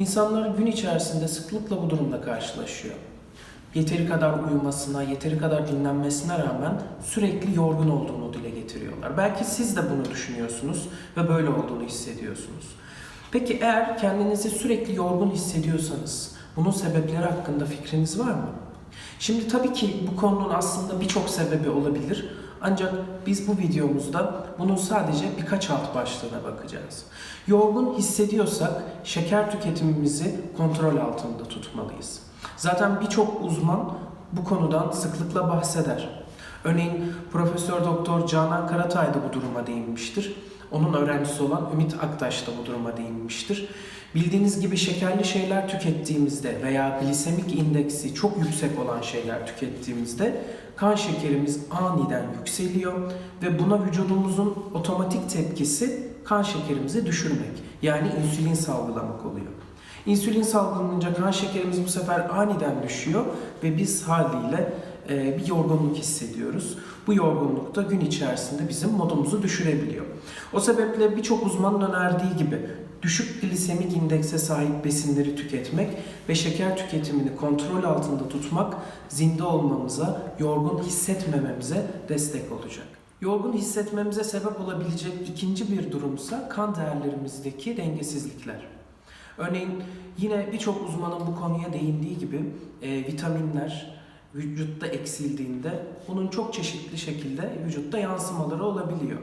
İnsanlar gün içerisinde sıklıkla bu durumla karşılaşıyor. Yeteri kadar uyumasına, yeteri kadar dinlenmesine rağmen sürekli yorgun olduğunu dile getiriyorlar. Belki siz de bunu düşünüyorsunuz ve böyle olduğunu hissediyorsunuz. Peki eğer kendinizi sürekli yorgun hissediyorsanız bunun sebepleri hakkında fikriniz var mı? Şimdi tabii ki bu konunun aslında birçok sebebi olabilir. Ancak biz bu videomuzda bunun sadece birkaç alt başlığına bakacağız. Yorgun hissediyorsak şeker tüketimimizi kontrol altında tutmalıyız. Zaten birçok uzman bu konudan sıklıkla bahseder. Örneğin Profesör Doktor Canan Karatay da bu duruma değinmiştir. Onun öğrencisi olan Ümit Aktaş da bu duruma değinmiştir. Bildiğiniz gibi şekerli şeyler tükettiğimizde veya glisemik indeksi çok yüksek olan şeyler tükettiğimizde kan şekerimiz aniden yükseliyor ve buna vücudumuzun otomatik tepkisi kan şekerimizi düşürmek. Yani insülin salgılamak oluyor. İnsülin salgılanınca kan şekerimiz bu sefer aniden düşüyor ve biz haliyle bir yorgunluk hissediyoruz. Bu yorgunluk da gün içerisinde bizim modumuzu düşürebiliyor. O sebeple birçok uzmanın önerdiği gibi düşük glisemik indekse sahip besinleri tüketmek ve şeker tüketimini kontrol altında tutmak zinde olmamıza, yorgun hissetmememize destek olacak. Yorgun hissetmemize sebep olabilecek ikinci bir durumsa kan değerlerimizdeki dengesizlikler. Örneğin yine birçok uzmanın bu konuya değindiği gibi e, vitaminler vücutta eksildiğinde bunun çok çeşitli şekilde vücutta yansımaları olabiliyor.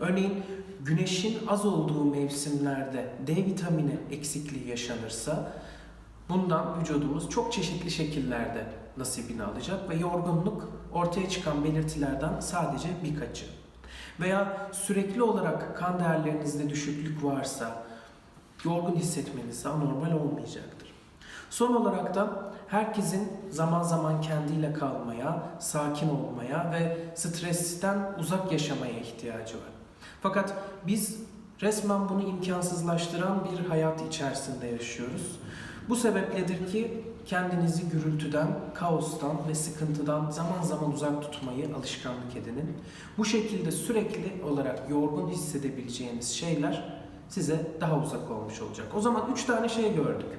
Örneğin güneşin az olduğu mevsimlerde D vitamini eksikliği yaşanırsa bundan vücudumuz çok çeşitli şekillerde nasibini alacak ve yorgunluk ortaya çıkan belirtilerden sadece birkaçı. Veya sürekli olarak kan değerlerinizde düşüklük varsa yorgun hissetmeniz anormal olmayacaktır. Son olarak da herkesin zaman zaman kendiyle kalmaya, sakin olmaya ve stresten uzak yaşamaya ihtiyacı var. Fakat biz resmen bunu imkansızlaştıran bir hayat içerisinde yaşıyoruz. Bu sebepledir ki kendinizi gürültüden, kaostan ve sıkıntıdan zaman zaman uzak tutmayı alışkanlık edinin. Bu şekilde sürekli olarak yorgun hissedebileceğiniz şeyler size daha uzak olmuş olacak. O zaman üç tane şey gördük.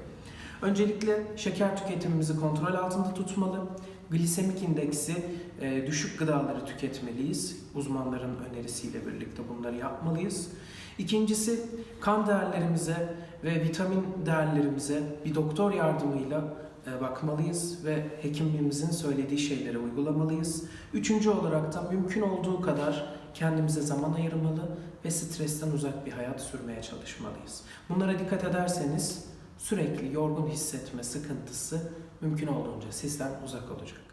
Öncelikle şeker tüketimimizi kontrol altında tutmalı. Glisemik indeksi e, düşük gıdaları tüketmeliyiz. Uzmanların önerisiyle birlikte bunları yapmalıyız. İkincisi kan değerlerimize ve vitamin değerlerimize bir doktor yardımıyla e, bakmalıyız ve hekimimizin söylediği şeyleri uygulamalıyız. Üçüncü olarak da mümkün olduğu kadar kendimize zaman ayırmalı ve stresten uzak bir hayat sürmeye çalışmalıyız. Bunlara dikkat ederseniz sürekli yorgun hissetme sıkıntısı mümkün olduğunca sizden uzak olacak.